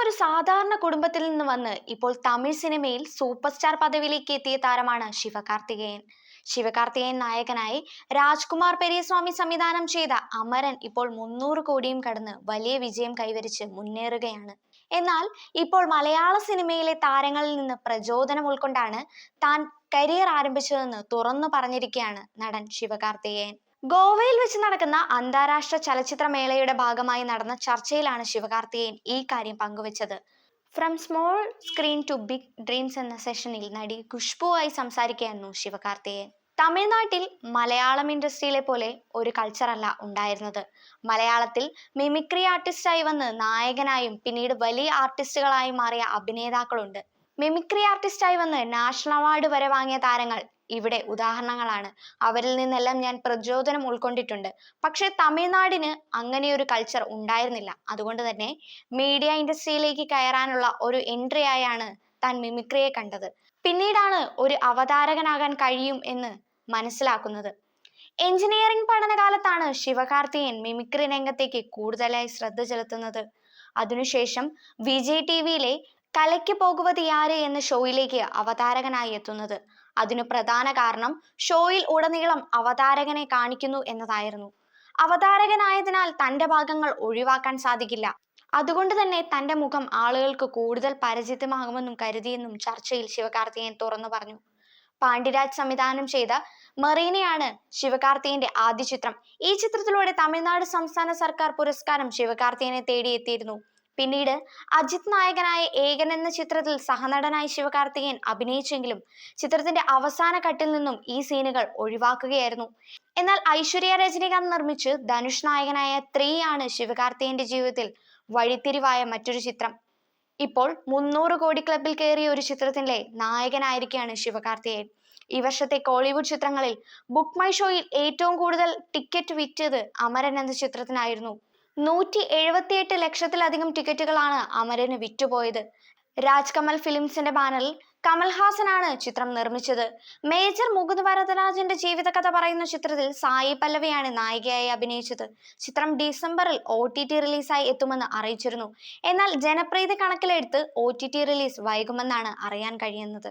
ഒരു സാധാരണ കുടുംബത്തിൽ നിന്ന് വന്ന് ഇപ്പോൾ തമിഴ് സിനിമയിൽ സൂപ്പർ സ്റ്റാർ പദവിയിലേക്ക് എത്തിയ താരമാണ് ശിവകാർത്തികേയൻ. ശിവകാർത്തികേയൻ നായകനായി രാജ്കുമാർ പെരിയസ്വാമി സംവിധാനം ചെയ്ത അമരൻ ഇപ്പോൾ മുന്നൂറ് കോടിയും കടന്ന് വലിയ വിജയം കൈവരിച്ച് മുന്നേറുകയാണ്. എന്നാൽ ഇപ്പോൾ മലയാള സിനിമയിലെ താരങ്ങളിൽ നിന്ന് പ്രചോദനം ഉൾക്കൊണ്ടാണ് താൻ കരിയർ ആരംഭിച്ചതെന്ന് തുറന്നു പറഞ്ഞിരിക്കുകയാണ് നടൻ ശിവകാർത്തികേയൻ. ഗോവയിൽ വെച്ച് നടക്കുന്ന അന്താരാഷ്ട്ര ചലച്ചിത്ര മേളയുടെ ഭാഗമായി നടന്ന ചർച്ചയിലാണ് ശിവകാർത്തികേയൻ ഈ കാര്യം പങ്കുവച്ചത്. From small screen to big dreams എന്ന സെഷനിൽ നടി ഖുഷ്ബുവായി സംസാരിക്കുകയായിരുന്നു ശിവകാർത്തികേയൻ. തമിഴ്നാട്ടിൽ മലയാളം ഇൻഡസ്ട്രിയിലെ പോലെ ഒരു കൾച്ചറല്ല ഉണ്ടായിരുന്നത്. മലയാളത്തിൽ മിമിക്രി ആർട്ടിസ്റ്റായി വന്ന് നായകനായും പിന്നീട് വലിയ ആർട്ടിസ്റ്റുകളായി മാറിയ അഭിനേതാക്കളുണ്ട്. മിമിക്രി ആർട്ടിസ്റ്റായി വന്ന് നാഷണൽ അവാർഡ് വരെ വാങ്ങിയ താരങ്ങൾ ഇവിടെ ഉദാഹരണങ്ങളാണ്. അവരിൽ നിന്നെല്ലാം ഞാൻ പ്രചോദനം ഉൾക്കൊണ്ടിട്ടുണ്ട്. പക്ഷെ തമിഴ്നാടിന് അങ്ങനെ ഒരു കൾച്ചർ ഉണ്ടായിരുന്നില്ല. അതുകൊണ്ട് തന്നെ മീഡിയ ഇൻഡസ്ട്രിയിലേക്ക് കയറാനുള്ള ഒരു എൻട്രി ആയാണ് താൻ മിമിക്രിയെ കണ്ടത്. പിന്നീടാണ് ഒരു അവതാരകനാകാൻ കഴിയും എന്ന് മനസ്സിലാക്കുന്നത്. എഞ്ചിനീയറിംഗ് പഠനകാലത്താണ് ശിവകാർത്തിയൻ മിമിക്രി രംഗത്തേക്ക് കൂടുതലായി ശ്രദ്ധ ചെലുത്തുന്നത്. അതിനുശേഷം വിജയ് ടി വിയിലെ കലയ്ക്ക് പോകുവത് ആര് എന്ന ഷോയിലേക്ക് അവതാരകനായി എത്തുന്നത്. അതിനു പ്രധാന കാരണം ഷോയിൽ ഉടനീളം അവതാരകനെ കാണിക്കുന്നു എന്നതായിരുന്നു. അവതാരകനായതിനാൽ തന്റെ ഭാഗങ്ങൾ ഒഴിവാക്കാൻ സാധിക്കില്ല. അതുകൊണ്ട് തന്നെ തന്റെ മുഖം ആളുകൾക്ക് കൂടുതൽ പരിചിതമാകുമെന്നും കരുതിയെന്നും ചർച്ചയിൽ ശിവകാർത്തികേയൻ തുറന്നു പറഞ്ഞു. പാണ്ഡിരാജ് സംവിധാനം ചെയ്ത മെറീനയാണ് ശിവകാർത്തിയന്റെ ആദ്യ ചിത്രം. ഈ ചിത്രത്തിലൂടെ തമിഴ്നാട് സംസ്ഥാന സർക്കാർ പുരസ്കാരം ശിവകാർത്തിയനെ തേടിയെത്തിയിരുന്നു. പിന്നീട് അജിത് നായകനായ ഏകൻ എന്ന ചിത്രത്തിൽ സഹനടനായി ശിവകാർത്തികേയൻ അഭിനയിച്ചെങ്കിലും ചിത്രത്തിന്റെ അവസാന ഘട്ടിൽ നിന്നും ഈ സീനുകൾ ഒഴിവാക്കുകയായിരുന്നു. എന്നാൽ ഐശ്വര്യ രജനികാന്ത് നിർമ്മിച്ച് ധനുഷ് നായകനായ ത്രീ ആണ് ശിവകാർത്തികേയന്റെ ജീവിതത്തിൽ വഴിത്തിരിവായ മറ്റൊരു ചിത്രം. ഇപ്പോൾ മുന്നൂറ് കോടി ക്ലബിൽ കയറിയ ഒരു ചിത്രത്തിന്റെ നായകനായിരിക്കുകയാണ് ശിവകാർത്തികേയൻ. ഈ വർഷത്തെ കോളിവുഡ് ചിത്രങ്ങളിൽ ബുക്ക് മൈ ഷോയിൽ ഏറ്റവും കൂടുതൽ ടിക്കറ്റ് വിറ്റത് അമരൻ എന്ന ചിത്രത്തിനായിരുന്നു. നൂറ്റി എഴുപത്തിയെട്ട് ലക്ഷത്തിലധികം ടിക്കറ്റുകളാണ് അമരന് വിറ്റുപോയത്. രാജ് കമൽ ഫിലിംസിന്റെ ബാനറിൽ കമൽഹാസനാണ് ചിത്രം നിർമ്മിച്ചത്. മേജർ മുകുന്ദ് വരദരാജന്റെ ജീവിതകഥ പറയുന്ന ചിത്രത്തിൽ സായി പല്ലവിയാണ് നായികയായി അഭിനയിച്ചത്. ചിത്രം ഡിസംബറിൽ ഒ ടി ടി റിലീസായി എത്തുമെന്ന് അറിയിച്ചിരുന്നു. എന്നാൽ ജനപ്രീതി കണക്കിലെടുത്ത് ഒ ടി ടി റിലീസ് വൈകുമെന്നാണ് അറിയാൻ കഴിയുന്നത്.